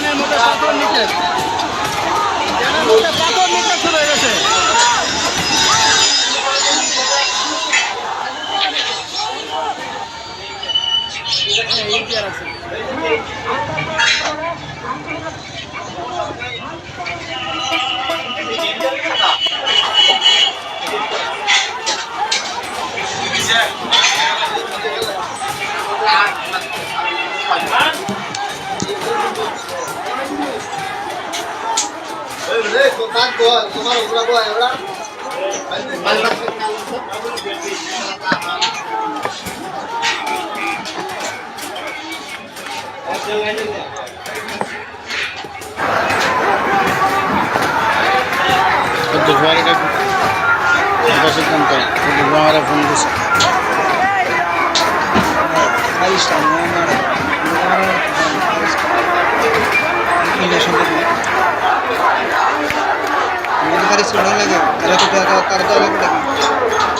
ট্রেনের মধ্যে পাথর নিক্ষেপ। ট্রেনের মধ্যে পাথর নিক্ষেপ শুরু হয়ে গেছে। Agora, Quando jogar é que vai ser campeão. Quando jogar é fundo do céu. Aí está, não é? सोडवलं गेलं त्याला कुठे करता आलं कुठे